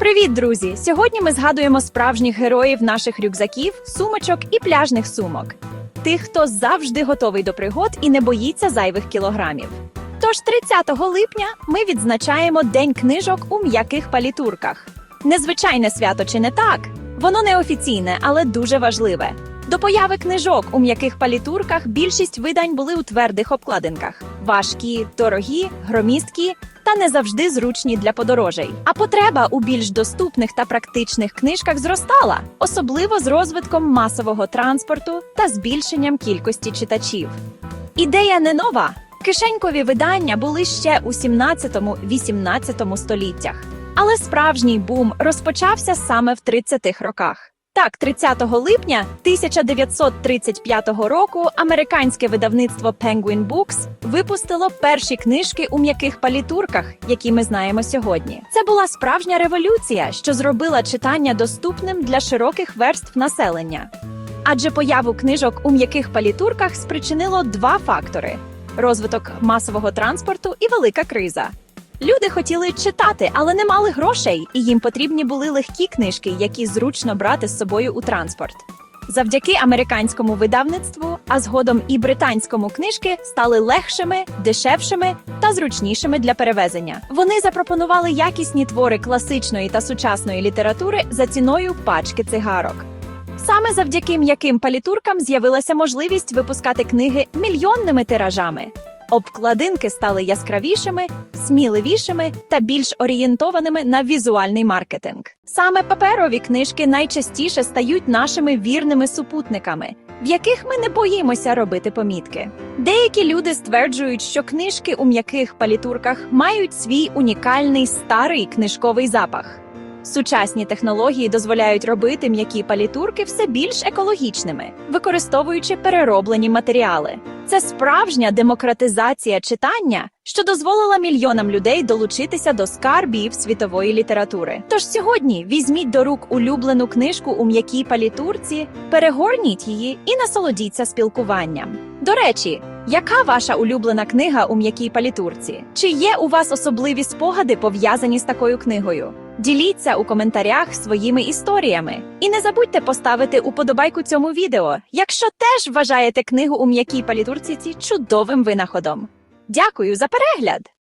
Привіт, друзі! Сьогодні ми згадуємо справжніх героїв наших рюкзаків, сумочок і пляжних сумок. Тих, хто завжди готовий до пригод і не боїться зайвих кілограмів. Тож 30 липня ми відзначаємо День книжок у м'яких палітурках. Незвичайне свято чи не так? Воно неофіційне, але дуже важливе. До появи книжок у м'яких палітурках більшість видань були у твердих обкладинках: важкі, дорогі, громісткі та не завжди зручні для подорожей. А потреба у більш доступних та практичних книжках зростала, особливо з розвитком масового транспорту та збільшенням кількості читачів. Ідея не нова. Кишенькові видання були ще у 17-18 століттях. Але справжній бум розпочався саме в 30-х роках. Так, 30 липня 1935 року американське видавництво Penguin Books випустило перші книжки у м'яких палітурках, які ми знаємо сьогодні. Це була справжня революція, що зробила читання доступним для широких верств населення. Адже появу книжок у м'яких палітурках спричинило два фактори: розвиток масового транспорту і велика криза. Люди хотіли читати, але не мали грошей, і їм потрібні були легкі книжки, які зручно брати з собою у транспорт. Завдяки американському видавництву, а згодом і британському книжки стали легшими, дешевшими та зручнішими для перевезення. Вони запропонували якісні твори класичної та сучасної літератури за ціною пачки цигарок. Саме завдяки м'яким палітуркам з'явилася можливість випускати книги мільйонними тиражами. Обкладинки стали яскравішими, сміливішими та більш орієнтованими на візуальний маркетинг. Саме паперові книжки найчастіше стають нашими вірними супутниками, в яких ми не боїмося робити помітки. Деякі люди стверджують, що книжки у м'яких палітурках мають свій унікальний старий книжковий запах. Сучасні технології дозволяють робити м'які палітурки все більш екологічними, використовуючи перероблені матеріали. Це справжня демократизація читання, що дозволила мільйонам людей долучитися до скарбів світової літератури. Тож сьогодні візьміть до рук улюблену книжку у м'якій палітурці, перегорніть її і насолодіться спілкуванням. До речі, яка ваша улюблена книга у м'якій палітурці? Чи є у вас особливі спогади пов'язані з такою книгою? Діліться у коментарях своїми історіями. І не забудьте поставити уподобайку цьому відео, якщо теж вважаєте книгу у м'якій палітурці чудовим винаходом. Дякую за перегляд!